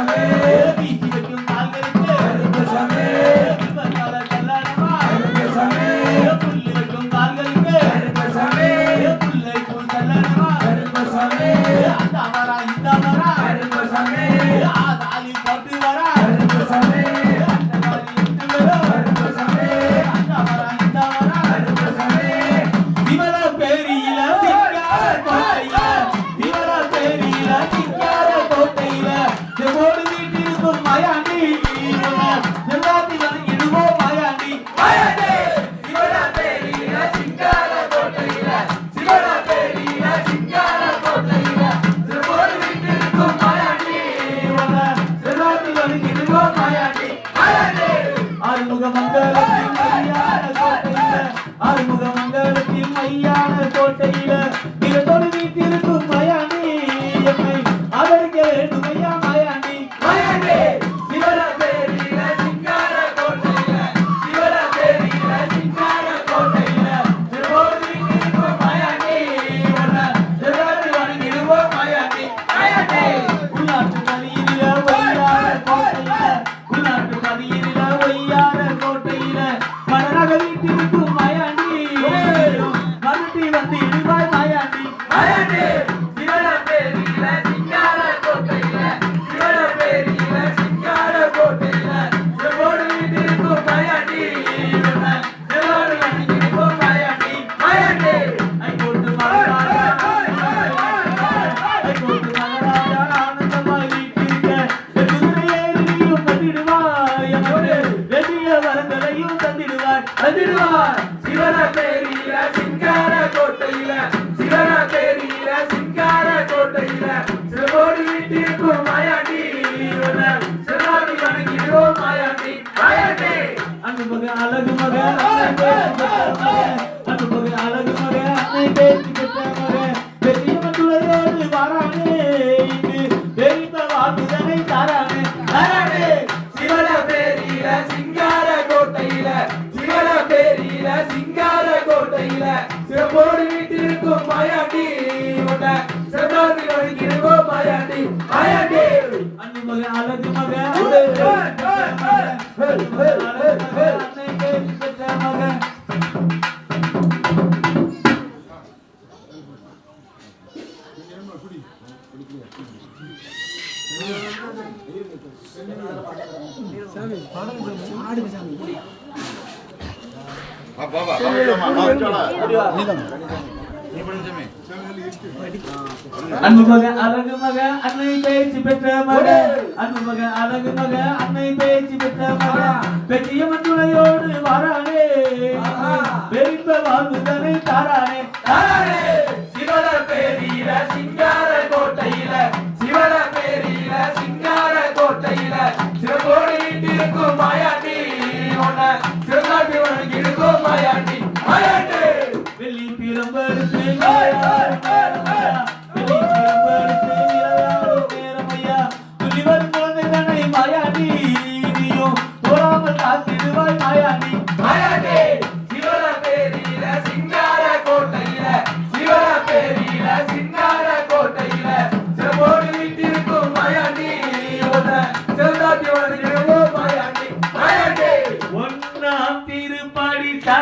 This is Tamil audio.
Amém. அழகு மக அண்ணு மக. அழகு மக அன்னை பேத்தி கெட்ட மக. பெரியவன் துளையோடு வரானே பெரிய வாக்குதனை தரானே. தரானே. சிவல பேரியில சிங்கார கோட்டையில சிவல பேரியில சிங்கார கோட்டையில. சிவப்போடு வீட்டிற்கும் மாயாண்டி செவ்வாய் வழங்கிருக்கோம் மாயாண்டி மாயாண்டி. அண்ணு மக. அழகு மக. அன்பு மக அழகு மக அன்னை பயிற்சி பெற்ற மக அன்பு மக அழகு மக அன்னை பயிற்சி பெற்ற மக பெரிய மண்ணுடையோடு வரானே. பெரும்ப வாழ்வு தனை தாரானே. தாரானே. சிவனர் பெரிய